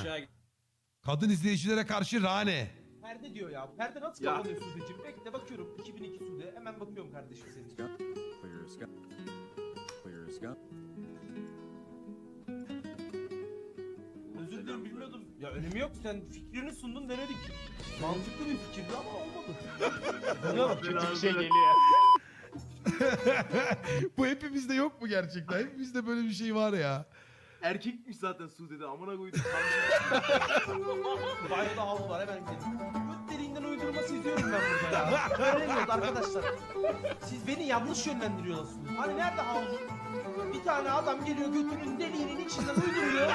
Aşağı Kadın izleyicilere karşı Rane. Perde diyor ya. Perde nasıl Ya. kapanıyor Sude'cim? Bekle bakıyorum. 2002 Sude. Hemen bakıyorum kardeşim senin. Clear as sky. Clear as sky. Özür dilerim bilmiyordum. Ya önemi yok. Sen fikrini sundun denedik. Mantıklı bir fikirdi ama olmadı. Kötü bir şey geliyor. Bu hepimizde yok mu gerçekten? Hepimizde böyle bir şey var ya. Erkekmiş zaten Sude'de amına koydum. Banyoda havlu var hemen gidelim. Göt deliğinden uydurma seziyorum ben burada ya. Öğreniyoruz arkadaşlar. Siz beni yanlış yönlendiriyorsunuz. Hani nerede havlu? Bir tane adam geliyor götünün deliğinin içinden uyduruyor.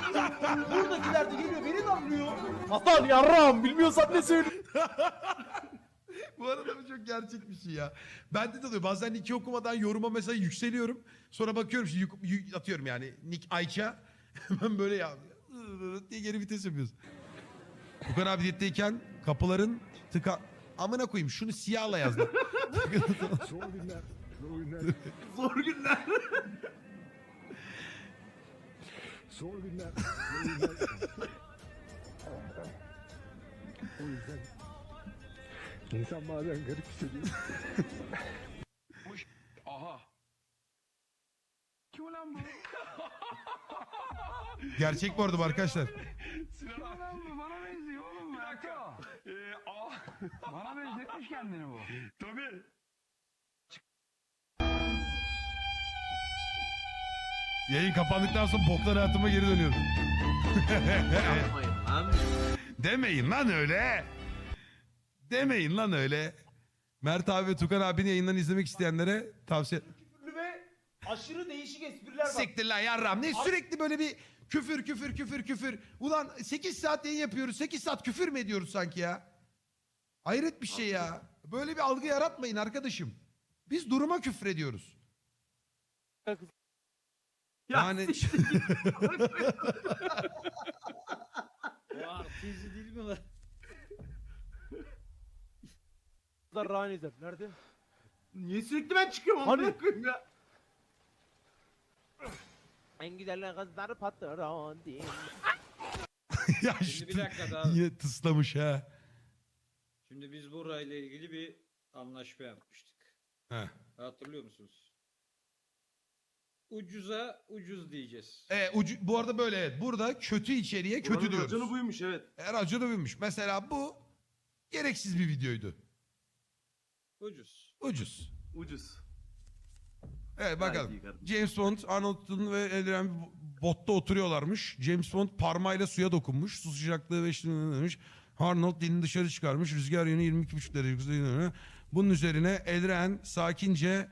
Buradakiler de geliyor beni damlıyor. Hasan yarram bilmiyorsan ne söyleyeyim. Bu arada bu çok gerçek bir şey ya. Bende de oluyor. Bazen Nick'i okumadan yoruma mesela yükseliyorum. Sonra bakıyorum yuk- atıyorum yani Nick Ayça. Hemen böyle ya diye geri vites yapıyoruz. Bukan abi diyetteyken kapıların tıka... Amına koyayım şunu siyahla yazdım. Zor günler. Zor günler. Zor günler. Zor günler. Zor günler. o yüzden insan bazen garip hissediyor. Aha. Kim lan bu? Gerçek bu arada bu arkadaşlar. Sinan lan bu bana benziyor oğlum. Bir dakika. Ee, aa. bana benzetmiş kendini bu. Tabii. Yayın kapandıktan sonra boklar hayatıma geri dönüyorum. Yapmayın lan. Demeyin lan öyle. Demeyin lan öyle. Mert abi ve Tukan abinin yayınlarını izlemek isteyenlere tavsiye... Aşırı değişik espriler var. Siktir lan yarram. Ne sürekli böyle bir küfür küfür küfür küfür. Ulan 8 saat yayın yapıyoruz. 8 saat küfür mü ediyoruz sanki ya? Hayret bir şey ya. Böyle bir algı yaratmayın arkadaşım. Biz duruma küfür ediyoruz. Ya Yani O artist değil mi lan? Kızlar Rani'de. Nerede? Niye sürekli ben çıkıyorum Hani? koyayım ya. En güzel kızlar patron diye. ya şu Şimdi bir dakika daha. Yine tıslamış ha. Şimdi biz burayla ilgili bir anlaşma yapmıştık. Heh. Hatırlıyor musunuz? Ucuza ucuz diyeceğiz. E, ucu, bu arada böyle evet. Burada kötü içeriye kötü Buranın diyoruz. raconu buymuş evet. Eğer acı da buymuş. Mesela bu gereksiz bir videoydu. Ucuz. Ucuz. Ucuz. Evet bakalım. James Bond, Arnold'un ve Adrian botta oturuyorlarmış. James Bond parmayla suya dokunmuş. Su sıcaklığı ve işte demiş. Arnold dilini dışarı çıkarmış. Rüzgar yönü 22,5 derece. Bunun üzerine Adrian sakince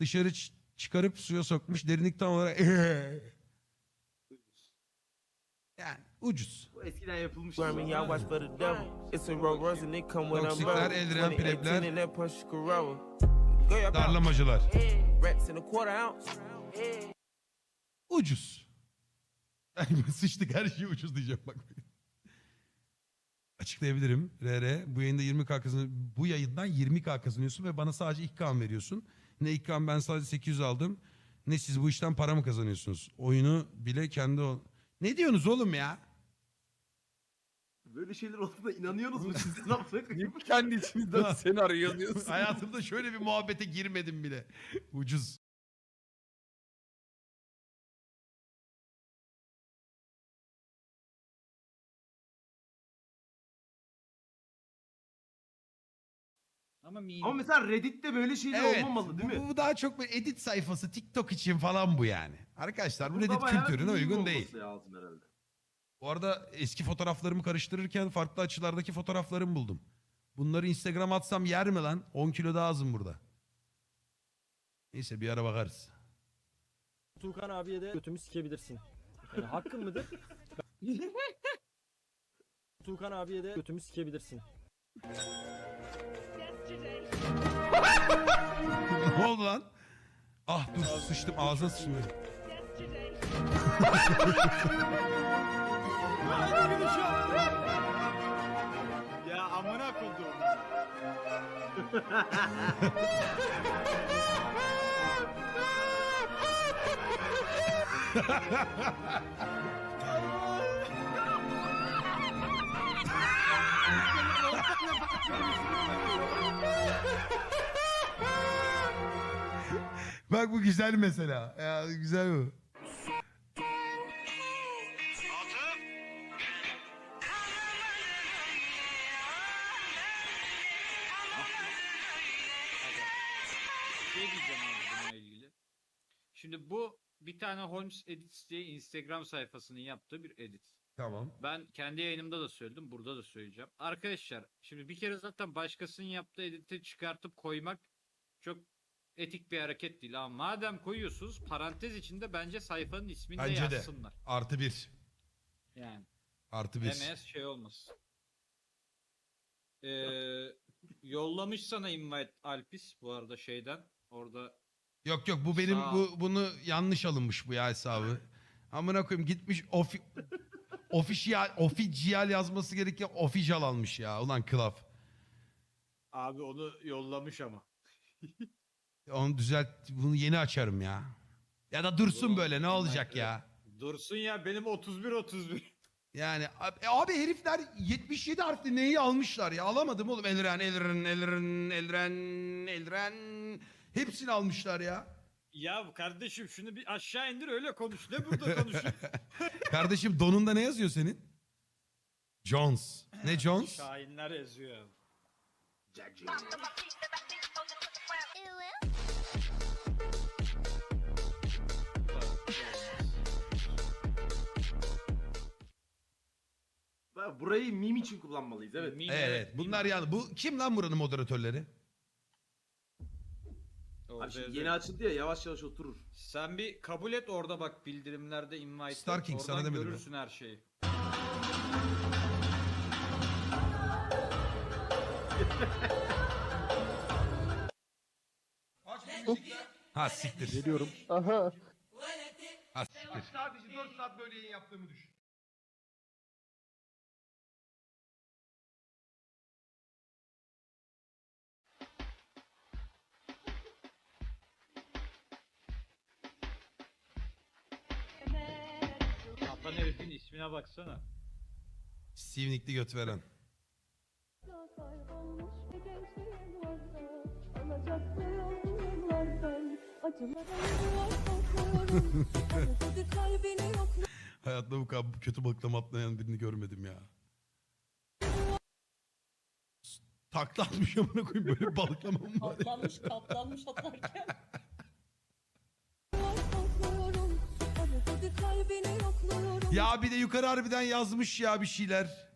dışarı ç- çıkarıp suya sokmuş. Derinlik tam olarak yani ucuz. Bu eskiden yapılmış. Toksikler, umbrella. eldiren, 2018 prepler. in that Porsche Carrera. Go your bounce. Darlamacılar. Ucuz. Yani sıçtık her şey ucuz diyeceğim bak. Açıklayabilirim. RR bu yayında 20k kazan bu yayından 20k kazanıyorsun ve bana sadece ilk kan veriyorsun. Ne ilk kan ben sadece 800 aldım. Ne siz bu işten para mı kazanıyorsunuz? Oyunu bile kendi o... Ne diyorsunuz oğlum ya? Böyle şeyler olduğuna inanıyorsunuz mu siz? Ne yapsak? Kendi içimizden senaryo yazıyorsun. Hayatımda şöyle bir muhabbete girmedim bile. Ucuz. Ama mini. Ama mesela Reddit'te böyle şeyler Evet. olmamalı değil bu, mi? bu daha çok bir edit sayfası TikTok için falan bu yani. Arkadaşlar bu Reddit kültürüne uygun değil. lazım herhalde. Bu arada eski fotoğraflarımı karıştırırken farklı açılardaki fotoğraflarımı buldum. Bunları Instagram atsam yer mi lan? 10 kilo daha azım burada. Neyse bir ara bakarız. Tuğkan abiye de götümü sikebilirsin. Yani hakkın mıdır? Tuğkan abiye de götümü sikebilirsin. ne oldu lan? Ah dur sıçtım ağzına sıçtım. Ya amına koydum. Bak bu güzel mesela. Ya, güzel bu. Şey diyeceğim abi bununla ilgili. Şimdi bu bir tane Holmes Edits diye Instagram sayfasının yaptığı bir edit. Tamam. Ben kendi yayınımda da söyledim, burada da söyleyeceğim. Arkadaşlar, şimdi bir kere zaten başkasının yaptığı editi çıkartıp koymak çok etik bir hareket değil ama madem koyuyorsunuz parantez içinde bence sayfanın ismini Bence de de. yazsınlar. Artı bir. Yani Artı bir. MS şey olmasın. Ee, yollamış sana invite Alpis bu arada şeyden. Orada Yok yok bu benim Sağ ol. bu bunu yanlış alınmış bu ya hesabı. Amına koyayım gitmiş ofi official official yazması gereken official almış ya. Ulan kılaf. abi onu yollamış ama. Onu düzelt bunu yeni açarım ya. Ya da dursun böyle ne olacak ya. Dursun ya benim 31 31. Yani abi, e, abi herifler 77 harfli neyi almışlar ya alamadım oğlum Elren Elren Elren Elren Elren hepsini almışlar ya. Ya kardeşim şunu bir aşağı indir öyle konuş. Ne burada konuşuyorsun? Kardeşim donunda ne yazıyor senin? Jones. Ne Jones? Şahinler yazıyor. Bak, Burayı meme için kullanmalıyız evet. Meme, Evet bunlar yani bu kim lan buranın moderatörleri? Abi şimdi yeni açıldı ya yavaş yavaş oturur. Sen bir kabul et orada bak bildirimlerde invite. Star King, sana Oradan demedim mi? görürsün her şeyi. Ha siktir. Geliyorum. Aha. Ha siktir. Sadece 4 saat böyle yayın yaptığımı düşün. Kapan herifin ismine baksana. Steve Nick'li göt veren. Hayatta bu kadar kötü balıklama atlayan birini görmedim ya. Takla atmış amına koyayım böyle balıklama mı var? Atlanmış katlanmış atarken Ya bir de yukarı harbiden yazmış ya bir şeyler.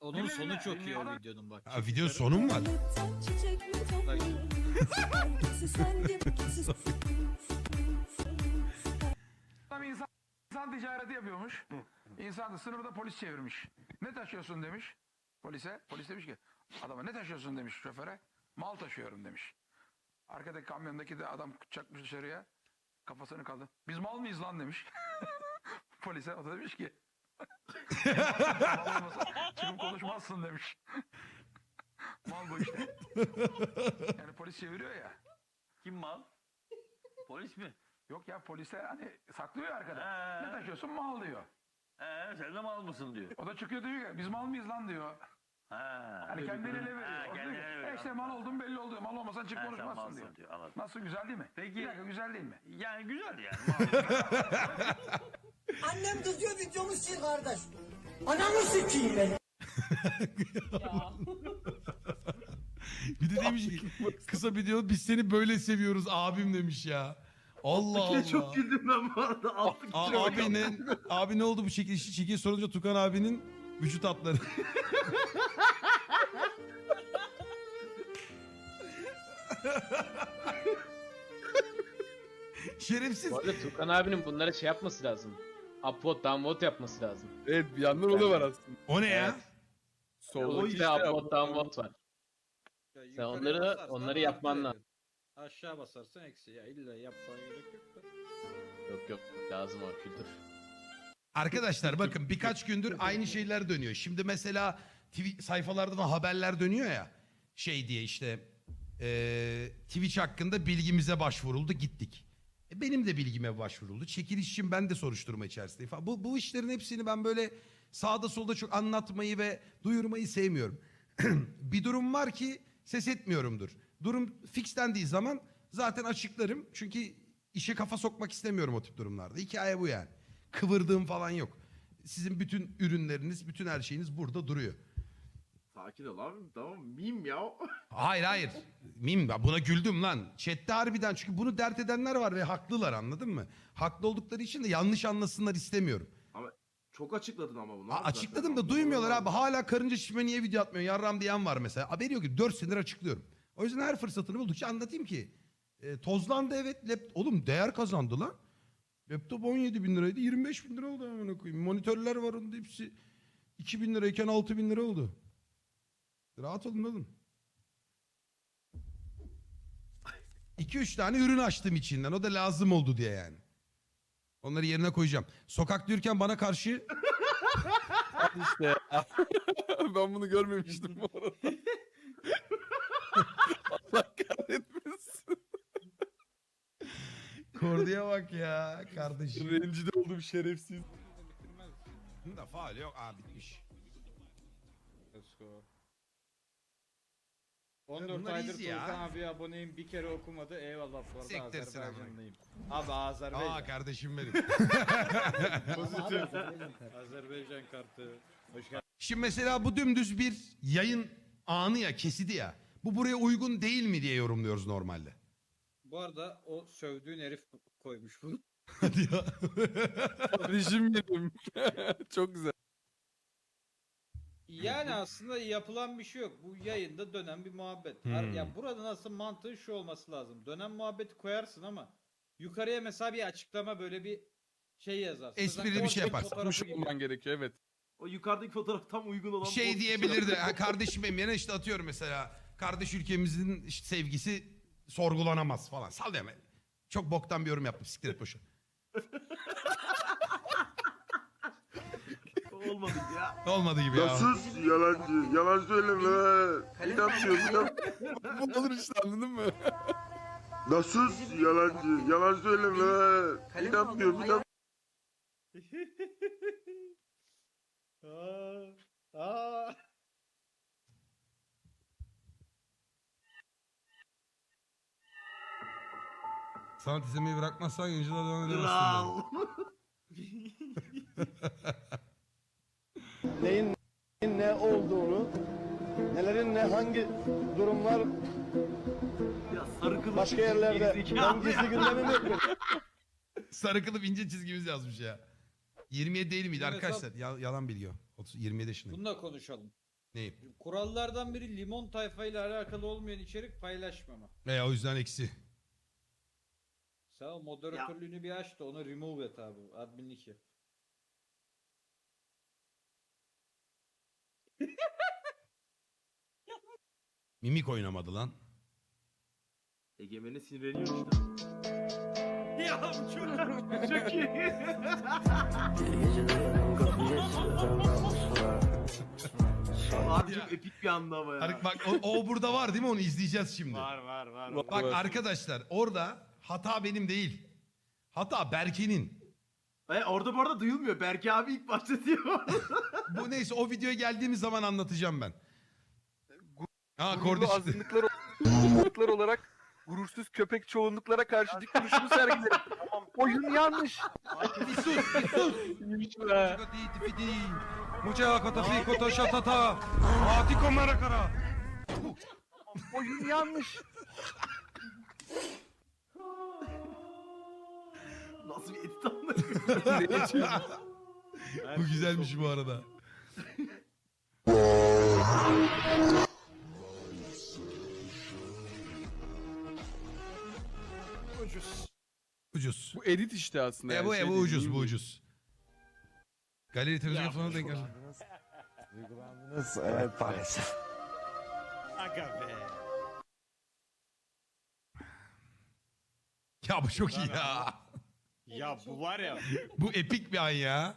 Onun Dinle, sonu çok iyi o videonun bak. Ha, video sonu mu var? Adam insan, insan ticareti yapıyormuş. İnsan da sınırda polis çevirmiş. Ne taşıyorsun demiş. Polise. Polis demiş ki adama ne taşıyorsun demiş şoföre. Mal taşıyorum demiş. Arkadaki kamyondaki de adam çakmış dışarıya. Kafasını kaldı. Biz mal mıyız lan demiş. Polise o da demiş ki mal olmasa çıkıp konuşmazsın demiş. mal bu işte. Yani polis çeviriyor ya. Kim mal? Polis mi? Yok ya polise hani saklıyor ya arkada. Ne taşıyorsun mal diyor. Ee, sen de mal mısın diyor. O da çıkıyor diyor ki biz mal mıyız lan diyor. Ha. Hani kendini ele veriyor. Ha, kendini ele veriyor. "E işte mal oldun belli oldu. Mal olmasan çık Ha, sen konuşmazsın malsın diyor. diyor, anladım. Nasıl güzel değil mi? Peki- Bir dakika güzel değil mi? Yani güzel yani. Annem kızıyor videomu sil kardeş. Anamı sikeyim ben. Bir de demiş ki kısa video biz seni böyle seviyoruz abim demiş ya. Allah Allah. Çok güldüm ben bu arada. Altı A- kişi abi ne, abi ne oldu bu şekil şekil sorunca Tukan abinin vücut hatları. Şerefsiz. Bu arada Tukan abinin bunlara şey yapması lazım. Upvote, downvote yapması lazım. evet bir yandan o da var aslında. O ne ya? O işte upvote, downvote var. Ya Sen onları basarsan onları yapman lazım. Aşağı basarsan eksi. Ya illa yapmaya gerek yok da. Yok yok lazım o kültür. Arkadaşlar bakın birkaç gündür aynı şeyler dönüyor. Şimdi mesela TV sayfalarda da haberler dönüyor ya. Şey diye işte eee, Twitch hakkında bilgimize başvuruldu gittik. E, E, Benim de bilgime başvuruldu. Çekiliş için ben de soruşturma içerisindeyim falan. Bu, bu işlerin hepsini ben böyle sağda solda çok anlatmayı ve duyurmayı sevmiyorum. bir durum var ki ses etmiyorumdur. Durum fixlendiği zaman zaten açıklarım. Çünkü işe kafa sokmak istemiyorum o tip durumlarda. Hikaye bu yani. Kıvırdığım falan yok. Sizin bütün ürünleriniz, bütün her şeyiniz burada duruyor. Sakin ol abi tamam mim ya. Hayır hayır. Mim ben buna güldüm lan. Chat'te harbiden çünkü bunu dert edenler var ve haklılar anladın mı? Haklı oldukları için de yanlış anlasınlar istemiyorum. Çok açıkladın ama bunu. A- abi açıkladım zaten. da duymuyorlar abi. Hala karınca şişme niye video atmıyor yarram diyen var mesela. Haberi yok ki 4 senedir açıklıyorum. O yüzden her fırsatını buldukça anlatayım ki. E, tozlandı evet. Lap... Oğlum değer kazandı lan. Laptop 17 bin liraydı 25 bin lira oldu amına koyayım. Monitörler var onun hepsi 2 bin lirayken 6 bin lira oldu. Rahat olun oğlum. 2-3 tane ürün açtım içinden. O da lazım oldu diye yani. Onları yerine koyacağım. Sokakta yürürken bana karşı işte. ben bunu görmemiştim bu arada. Allah kahretmesin. Kordiye bak ya kardeşim. Rencide oldum şerefsiz. Bunda faal yok. Aa bitmiş. Let's go. 14 bunlar aydır easy ya. Abi aboneyim bir kere okumadı. Eyvallah bu arada Siktirsin ama. Azerbaycanlıyım. Abi Azerbaycan. Aa kardeşim benim. Pozitif. Azerbaycan kartı. Hoş geldin. Şimdi mesela bu dümdüz bir yayın anı ya kesidi ya. Bu buraya uygun değil mi diye yorumluyoruz normalde. Bu arada o sövdüğün herif koymuş bunu. Hadi ya. Kardeşim benim. Çok güzel. Yani aslında yapılan bir şey yok. Bu yayında dönen bir muhabbet. Hmm. Ya burada nasıl mantığı şu olması lazım. Dönen muhabbeti koyarsın ama yukarıya mesela bir açıklama böyle bir şey yazarsın. Esprili bir şey yaparsın. gibi. olman gerekiyor evet. O yukarıdaki fotoğraf tam uygun olan. şey diyebilirdi. Ha, kardeşim yerine işte atıyorum mesela. Kardeş ülkemizin işte sevgisi sorgulanamaz falan. Sallıyorum. Çok boktan bir yorum yaptım. Siktir et boşu. Olmadı ya. Olmadı gibi ya. yalancı. Yalan söyleme. İnanmıyor. inan- Bu olur işte anladın mı? Sus yalancı. Yalan söyleme. İnanmıyor. inan- Sanat izlemeyi bırakmazsan yayıncılığa devam Kral. Neyin ne olduğunu, nelerin ne hangi durumlar Ya sarı kılıç. başka yerlerde gerizekalı ben gizli gündemim yok benim. Sarı kılıf ince çizgimiz yazmış ya. 27 değil miydi mesela- arkadaşlar? Ya- yalan bilgi o. 30, 27 yaşındayım. Bunu da konuşalım. Neyim? Kurallardan biri limon tayfayla alakalı olmayan içerik paylaşmama. E o yüzden eksi. Sen o moderatörlüğünü bir aç da onu remove et abi. Adminlik yap. Mimik oynamadı lan. Egemen'e sinirleniyor işte. ya çok, çok iyi. Abi çok epik bir anda ama ya. Bak o, o burada var değil mi? Onu izleyeceğiz şimdi. var var. Bak arkadaşlar orada hata benim değil. Hata Berke'nin. E, orada bu arada duyulmuyor. Berke abi ilk başta diyor. Bu neyse o videoya geldiğimiz zaman anlatacağım ben. Ha Gururlu kardeşim. azınlıklar, azınlıklar olarak gurursuz köpek çoğunluklara karşı dik duruşunu sergilerim. Oyun yanlış. bir sus bir sus. Mucha katafi kota şatata. Atiko marakara. Oyun yanlış. Nasıl bir edit anlayış? Bu güzelmiş bu arada. Ucuz. Ucuz. Bu edit işte aslında. E yani, bu, şey e bu değil, ucuz bu ucuz. Galeri televizyon falan denk geldi. Duygulandınız. Evet maalesef. Aga be. Ya bu çok iyi ya. Ya bu var ya Bu epik bir an ya.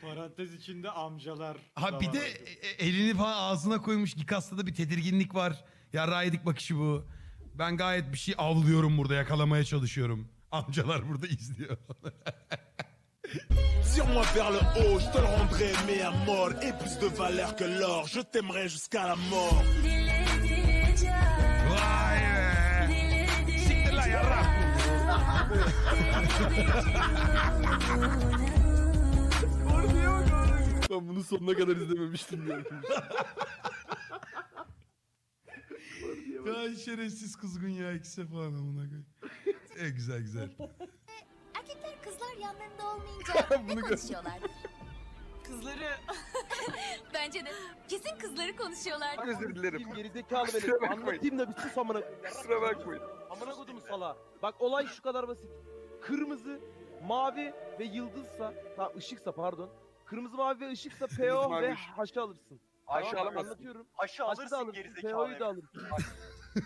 parantez içinde amcalar. Ha bir de e- e- elini falan ağzına koymuş. Gikas'ta da bir tedirginlik var. Ya yedik bakışı bu. Ben gayet bir şey avlıyorum burada yakalamaya çalışıyorum. Amcalar burada izliyor. Tire-moi vers le haut, je te le rendrai, mais à mort et plus de valeur que l'or. Je t'aimerai jusqu'à la mort. Ben bunu sonuna kadar izlememiştim ya. ya şerefsiz kızgın ya ikisi falan amına koyayım. E, güzel güzel. Erkekler kızlar yanlarında olmayınca ne konuşuyorlardır? Kızları. Bence de. Kesin kızları konuşuyorlardır. Özür dilerim. Kim gerizekalı benim. Anlatayım da bir sus amına. Kusura bakmayın. Amına kodum sala. Bak olay şu kadar basit. Kırmızı, mavi ve yıldızsa, tamam ışıksa pardon. Kırmızı, mavi ve ışıksa PO mavi, ve ışık. H'ı alırsın. Haşa Tamam alamazsın. Anlatıyorum. Haşı H'ı da alırsın alırsın, gerizekalı. PO'yu da alırsın.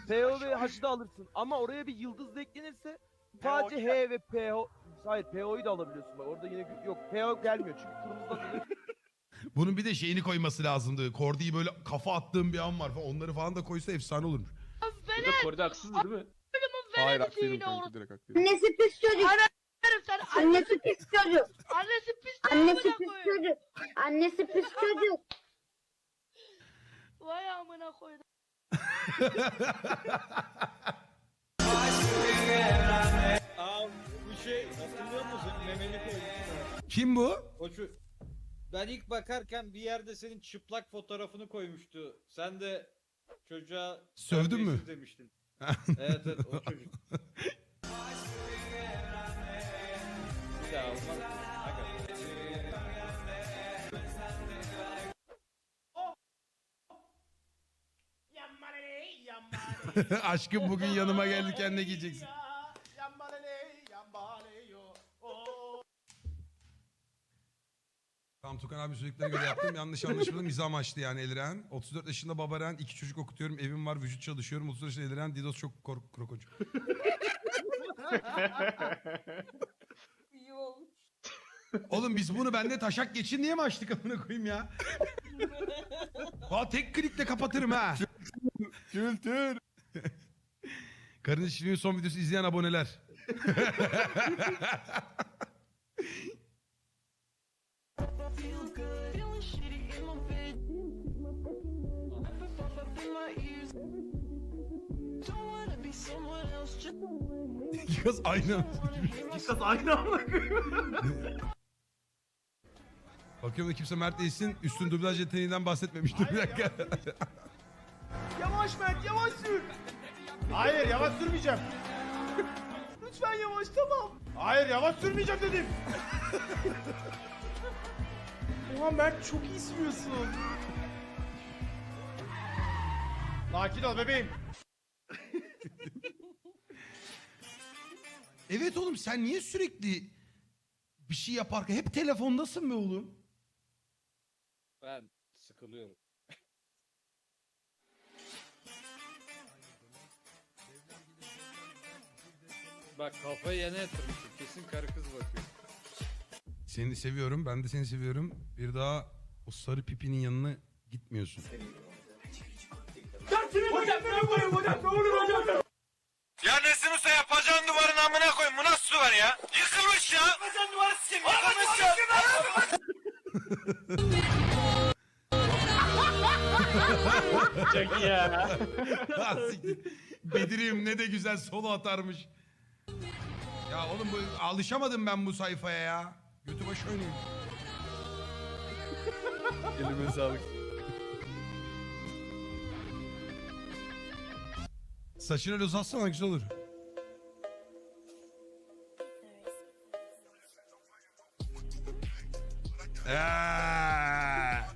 PO ve H'ı da alırsın. Ama oraya bir yıldız da eklenirse sadece H ve PO Hayır PO'yu da alabiliyorsun bak orada yine yok PO gelmiyor çünkü kırmızıdan dolayı Bunun bir de şeyini koyması lazımdı. Kordi'yi böyle kafa attığım bir an var falan. Onları falan da koysa efsane olurmuş. Bu da Kordi haksızdı değil mi? Hayır haklıydım kanka direkt haklıydım. Annesi pis çocuk. Annesi pis çocuk. Annesi pis Annesi pis çocuk. Annesi pis çocuk. Vay amına koydum. Aa bu şey hatırlıyor musun? Memeni koymuştu. Kim bu? O ço- ben ilk bakarken bir yerde senin çıplak fotoğrafını koymuştu. Sen de çocuğa Sövdün mü? terbiyesiz demiştin. Evet evet o çocuk. Aşkım bugün yanıma gelirken ne giyeceksin? Tamam Tukan abi söylediklerine göre yaptım. Yanlış anlaşılmadım. Mizah amaçlı yani Eliren. 34 yaşında babaren. iki çocuk okutuyorum. Evim var. Vücut çalışıyorum. 34 yaşında Eliren. Didos çok kork krokoç. İyi olmuş. Oğlum biz bunu bende taşak geçin diye mi açtık amına koyayım ya? Aa tek klikle kapatırım ha. Kültür. Karın işinin son videosu izleyen aboneler. Yaz aynı. Dikkat aynı amına Bakıyorum da kimse Mert değilsin. Üstün dublaj yeteneğinden bahsetmemiştir. Bir dakika. Yavaş Mert yavaş sür. Hayır yavaş sürmeyeceğim. Lütfen yavaş tamam. Hayır yavaş sürmeyeceğim dedim. Ulan Mert çok iyi sürüyorsun. Sakin ol bebeğim. Evet oğlum sen niye sürekli bir şey yaparken hep telefondasın be oğlum? Ben sıkılıyorum. Bak kafayı yana yatırmışım. Kesin karı kız bakıyor. Seni seviyorum. Ben de seni seviyorum. Bir daha o sarı pipinin yanına gitmiyorsun. Hocam ne yapayım hocam ne olur hocam. Ya Nesim Usta yapacağın duvarın amına koyun. Bu nasıl duvar ya? Yıkılmış ya. Yapacağın duvarı sikeyim. Yıkılmış ya. Çok iyi ya. Ah, siktir. Bedir'im ne de güzel solo atarmış. Ya oğlum bu alışamadım ben bu sayfaya ya. Götü başı oynayayım. Elime sağlık. Saçını öyle uzatsana güzel olur. Aa.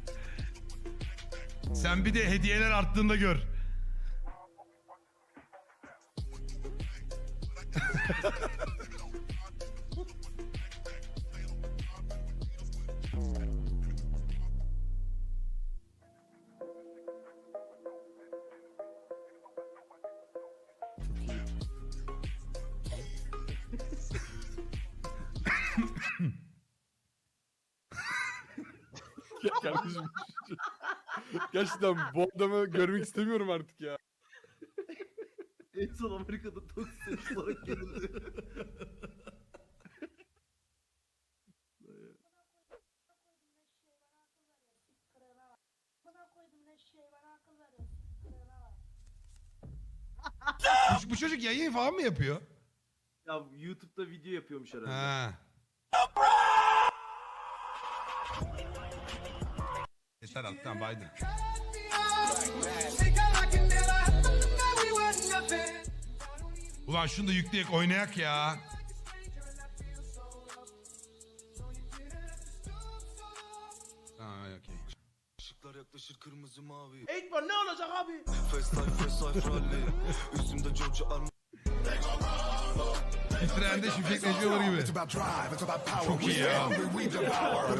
Sen bir de hediyeler arttığında gör. Gerçekten bu adamı görmek istemiyorum artık ya. En son Amerika'da toksik olarak gelirdi. bu, bu çocuk yayın falan mı yapıyor? Ya YouTube'da video yapıyormuş herhalde. Ha. Yeter alttan Biden. Ulan şunu da yükleyek oynayak ya. Işıklar yaklaşır kırmızı mavi. Eğitmen ne olacak abi? Face life, face life rally. Üstümde George Arm. Trende şimşek gibi. Çok iyi ya.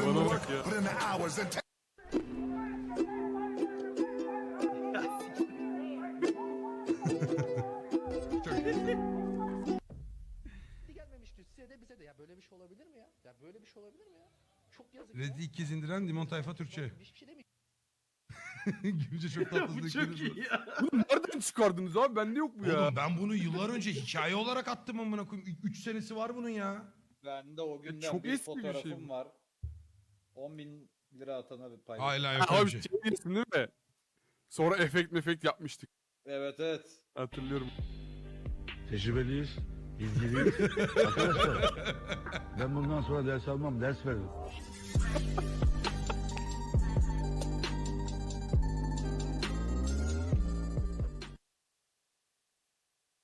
Bana bak ya. Şey olabilir mi ya? Çok yazık Red'i ilk kez indiren Limon Tayfa Türkçe. Hiçbir şey demiyor. Gülce çok tatlı. Bu çok iyi ya. Bunu nereden çıkardınız abi? Bende yok bu ya. Oğlum ben bunu yıllar önce hikaye olarak attım amına koyayım. 3 senesi var bunun ya. Ben de o günden çok bir eski bir şey fotoğrafım bu. var. 10 bin lira atana bir paylaş. Hala Ha, yok öyle abi bir şey. şey diyorsun değil mi? Sonra efekt mefekt yapmıştık. Evet evet. Hatırlıyorum. Tecrübeliyiz, bilgiliyiz. Arkadaşlar ben bundan sonra ders almam, ders veririm.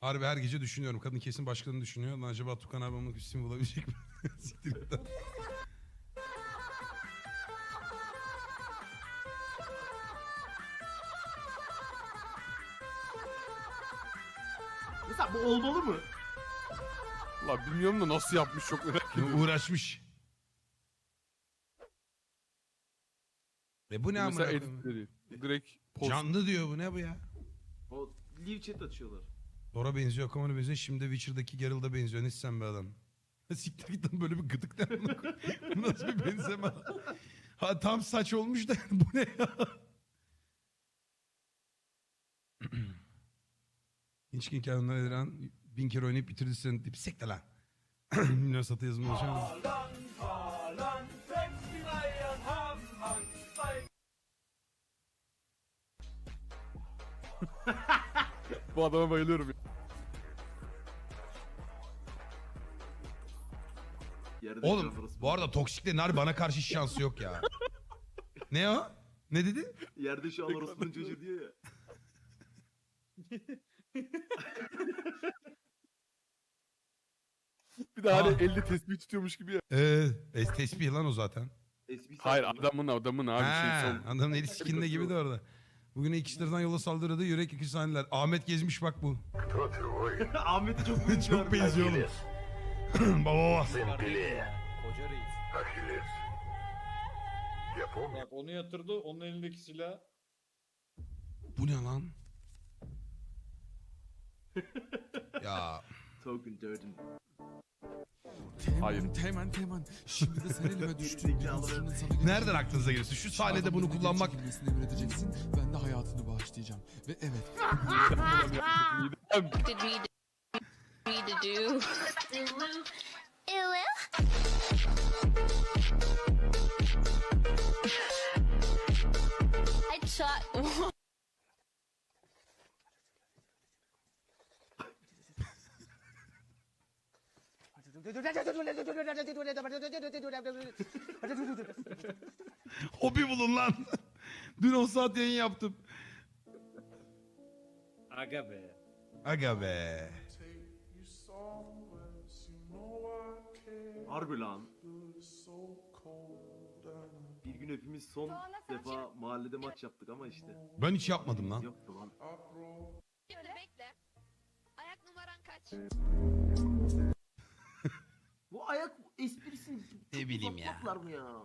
Harbi her gece düşünüyorum. Kadın kesin başkalarını düşünüyor. Lan acaba Tukan abi onun isim bulabilecek mi? Siktir git lan. Mesela bu olmalı mı? La bilmiyorum da nasıl yapmış çok merak ediyorum. Uğraşmış. E bu ne amına Mesela koyayım? editleri. Direkt post. Canlı diyor bu ne bu ya? O live chat açıyorlar. Dora benziyor, Kaman'a benziyor. Şimdi Witcher'daki Geralt'a benziyor. Ne sen be adam? Siktir git lan böyle bir gıdık ne amına koyayım? Bu Nasıl bir benzeme? Ha tam saç olmuş da bu ne ya? Hiç kim kendine edilen bin kere oynayıp bitirdi seni deyip sekte lan. Milyon satı yazımı olacak. Bu adama bayılıyorum. ya. Yerde Oğlum bu arada toksiklerin harbi bana karşı hiç şansı yok ya. ne o? Ne dedi? Yerde şu an orospunun çocuğu diyor ya. Bir de hani Aa. elde tespih tutuyormuş gibi ya. Ee, e, tesbih lan o zaten. Hayır adamın adamın abi Ha, şey son. adamın eli sikinde gibi de orada. Bugün ikisinden yola saldırdı yürek iki sahneler. Ahmet gezmiş bak bu. Ahmet'e çok benziyor. Çok benziyor oğlum. baba. Koca reis. Bak onu yatırdı onun elindeki silah. Bu ne lan? ya Token Durden. Hayır. Teğmen teğmen. Şimdi de sen elime düştün. Nereden aklınıza gelirse şu sahnede bunu kullanmak emredeceksin. Ben de hayatını bağışlayacağım. Ve evet. I shot. Hobi bulun lan. Dün 10 saat yayın yaptım. Aga be. Aga be. Harbi lan. Bir gün hepimiz son defa mahallede maç yaptık ama işte. Ben hiç yapmadım lan. Yoktu lan. Şimdi bekle. Ayak numaran kaç? Bu ayak esprisini Ne bileyim ya. mı ya?